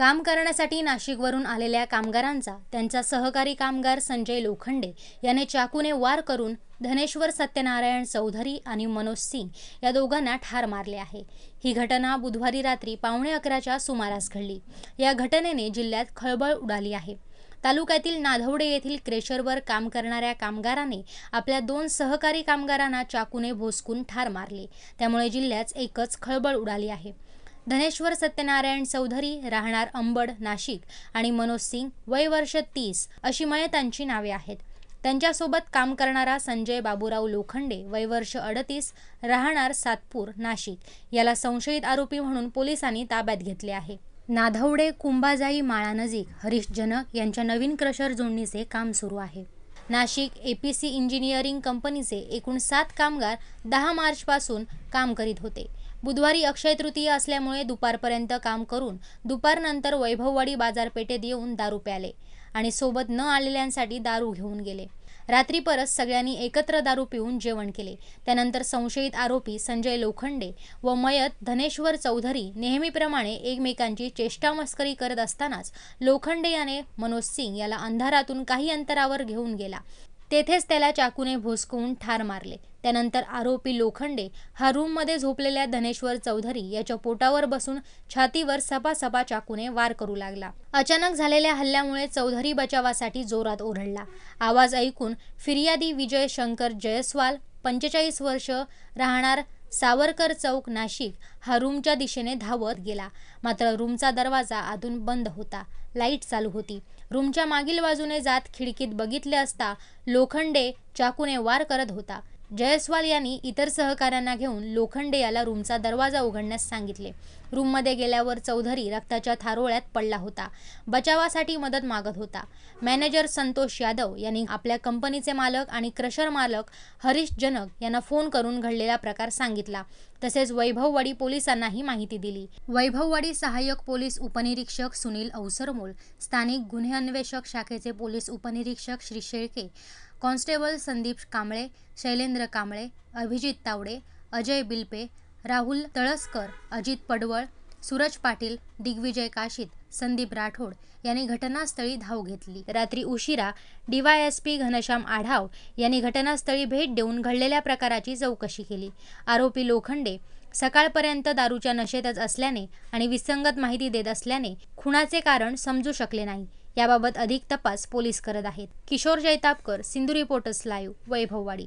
काम करण्यासाठी नाशिकवरून आलेल्या कामगारांचा त्यांचा सहकारी कामगार संजय लोखंडे याने चाकूने वार करून धनेश्वर सत्यनारायण चौधरी आणि मनोज सिंग या दोघांना ठार मारले आहे. ही घटना बुधवारी रात्री पावणे अकराच्या सुमारास घडली. या घटनेने जिल्ह्यात खळबळ उडाली आहे. तालुक्यातील नाधवडे येथील क्रेशरवर काम करणाऱ्या कामगाराने आपल्या दोन सहकारी कामगारांना चाकूने भोसकून ठार मारले. त्यामुळे जिल्ह्यात एकच खळबळ उडाली आहे. धनेश्वर सत्यनारायण चौधरी राहणार अंबड नाशिक. आणि मनोज सिंग वय वर्ष तीस अशी मयतांची नावे आहेत. त्यांच्यासोबत काम करणारा संजय बाबूराव लोखंडे वय वर्ष अडतीस राहणार सातपूर नाशिक. याला संशयित आरोपी म्हणून पोलिसांनी ताब्यात घेतले आहे. नाधवडे कुंभाजाई माळानजीक हरीश जनक यांच्या नवीन क्रशर जोडणीचे काम सुरू आहे. नाशिक एपीसी इंजिनिअरिंग कंपनीचे एकूण सात कामगार दहा मार्चपासून काम करीत होते. बुधवारी अक्षय तृतीय असल्यामुळे दुपारपर्यंत काम करून दुपारनंतर वैभववाडी बाजारपेठेत येऊन दारू प्याले आणि सोबत न आलेल्यांसाठी दारू घेऊन गेले. रात्री परत सगळ्यांनी एकत्र दारू पिऊन जेवण केले. त्यानंतर संशयित आरोपी संजय लोखंडे व मयत धनेश्वर चौधरी नेहमीप्रमाणे एकमेकांची चेष्टामस्करी करत असतानाच लोखंडे याने मनोज सिंग याला अंधारातून काही अंतरावर घेऊन गेला. तेथेच त्याला चाकूने भोसकवून ठार मारले. त्यानंतर आरोपी लोखंडे हा रूममध्ये झोपलेल्या धनेश्वर चौधरी याच्या पोटावर बसून छातीवर सपासपा चाकूने वार करू लागला. अचानक झालेल्या हल्ल्यामुळे चौधरी बचावासाठी जोरात ओरडला. आवाज ऐकून फिर्यादी विजय शंकर जयस्वाल पंचेचाळीस वर्ष राहणार सावरकर चौक नाशिक हा रूमच्या दिशेने धावत गेला. मात्र रूमचा दरवाजा आतून बंद होता. लाइट चालू होती. रूमच्या मागील बाजूने जात खिडकीत बघितले असता लोखंडे चाकूने वार करत होता. जयस्वाल यांनी इतर सहकाऱ्यांना घेऊन लोखंडे याला रूमचा दरवाजा उघडण्यास सांगितले. रूममध्ये गेल्यावर चौधरी रक्ताच्या थारोळ्यात पडला होता. बचावासाठी मदत मागत होता. मॅनेजर संतोष यादव यांनी आपल्या कंपनीचे मालक आणि क्रशर मालक हरीश जनक यांना फोन करून घडलेला प्रकार सांगितला. तसेच वैभववाडी पोलिसांनाही माहिती दिली. वैभववाडी सहाय्यक पोलीस उपनिरीक्षक सुनील अवसरमोल स्थानिक गुन्हे अन्वेषक शाखेचे पोलीस उपनिरीक्षक श्री शेळके कॉन्स्टेबल संदीप कांबळे शैलेंद्र कांबळे अभिजित तावडे अजय बिल्पे राहुल तळसकर अजित पडवळ सूरज पाटील दिग्विजय काशीत संदीप राठोड यांनी घटनास्थळी धाव घेतली. रात्री उशिरा डीवायएसपी घनश्याम आढाव यांनी घटनास्थळी भेट देऊन घडलेल्या प्रकाराची चौकशी केली. आरोपी लोखंडे सकाळपर्यंत दारूच्या नशेतच असल्याने आणि विसंगत माहिती देत असल्याने खुणाचे कारण समजू शकले नाही. याबाबत अधिक तपास पोलीस करत आहेत. Kishor Jaitapkar Sindhu reporters live Vaibhavwadi.